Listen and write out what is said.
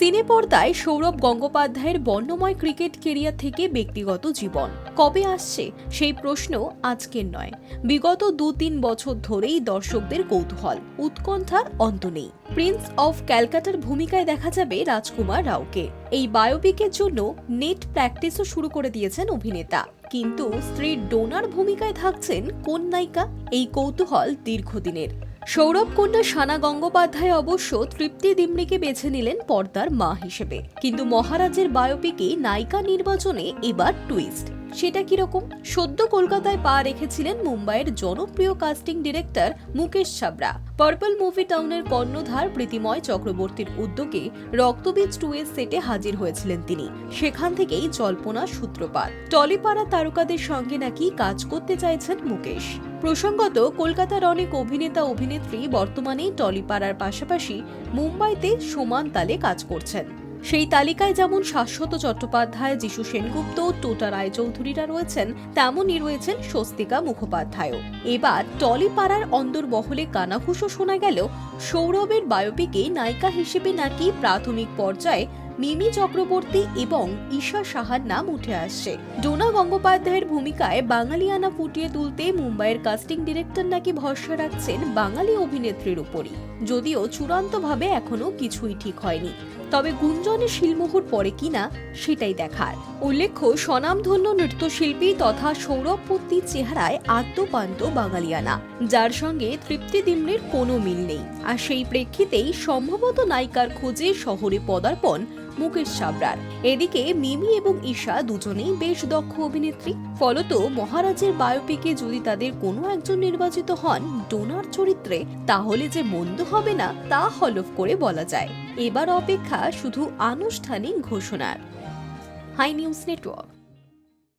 সিনে পর্দায় সৌরভ গঙ্গোপাধ্যায়ের বর্ণময় ক্রিকেট কেরিয়ার থেকে ব্যক্তিগত জীবন। কবে আসছে? সেই প্রশ্ন আজকের নয়। বিগত দু তিন বছর ধরেই দর্শকদের কৌতূহল। উৎকণ্ঠার অন্ত নেই। প্রিন্স অফ ক্যালকাটার ভূমিকায় দেখা যাবে রাজকুমার রাওকে এই বায়োপিকের জন্য নেট প্র্যাকটিসও শুরু করে দিয়েছেন অভিনেতা। কিন্তু স্ত্রীর ডোনার ভূমিকায় থাকছেন কোন নায়িকা? এই কৌতূহল দীর্ঘদিনের। সৌরভ কন্যা সানা গঙ্গোপাধ্যায় অবশ্য তৃপ্তি দিমড়িকে বেছে নিলেন পর্দার মা হিসেবে। কিন্তু মহারাজের বায়োপিকে নায়িকা নির্বাচনে এবার টুইস্ট সেটা কীরকম? সদ্য কলকাতায় পা রেখেছিলেন মুম্বাইয়ের জনপ্রিয় casting director Mukesh Chhabra. Purple movie টাউনের কর্ণধার প্রীতিময় চক্রবর্তীর উদ্যোগে রক্তবীজ টু এর সেটে হাজির হয়েছিলেন তিনি। সেখান থেকেই জল্পনা সূত্রপাত। টলিপাড়া তারকাদের সঙ্গে নাকি কাজ করতে চাইছেন মুকেশ। প্রসঙ্গত, কলকাতার অনেক অভিনেতা, অভিনেত্রী বর্তমানে টলিপাড়ার পাশাপাশি মুম্বাইতে সমান তালে কাজ করছেন। সেই তালিকায় যেমন শাশ্বত চট্টোপাধ্যায়, যিশু সেনগুপ্ত টোটা রায়চৌধুরীরা রয়েছেন, তেমনই রয়েছেন স্বস্তিকা মুখোপাধ্যায়ও। এবার টলিপাড়ার অন্দরবহলে কানাঘুষো শোনা গেল, সৌরভের বায়োপিকে নায়িকা হিসেবে নাকি প্রাথমিক পর্যায়ে মিমি চক্রবর্তী এবং ঈশা সাহার নাম উঠে আসছে। ডোনা গঙ্গোপাধ্যায়ের ভূমিকায় বাঙালিয়ানা ফুটিয়ে তুলতে মুম্বাইয়ের কাস্টিং ডিরেক্টর নাকি ভরসা রাখছেন বাঙালি অভিনেত্রীর উপরই। যদিও চূড়ান্তভাবে এখনও কিছুই ঠিক হয়নি। তবে গুঞ্জনে শিলমোহর পরে কিনা সেটাই দেখার। উল্লেখ্য, স্বনামধন্য নৃত্যশিল্পী তথা সৌরভপত্তির চেহারায় আত্মপান্ত বাঙালিয়ানা যার সঙ্গে তৃপ্তি দিমনের কোনো মিল নেই। আর সেই প্রেক্ষিতেই সম্ভবত নায়িকার খোঁজে শহরে পদার্পণ মুকেশ সাবরার। এদিকে মিমি এবং ঈশা দুজনেই বেশ দক্ষ অভিনেত্রী। ফলত মহারাজের বায়োপিকে যদি তাদের কোনো একজন নির্বাচিত হন ডোনার চরিত্রে, তাহলে যে মন্দ হবে না, তা হলফ করে বলা যায়। এবার অপেক্ষা শুধু আনুষ্ঠানিক ঘোষণার। High news network.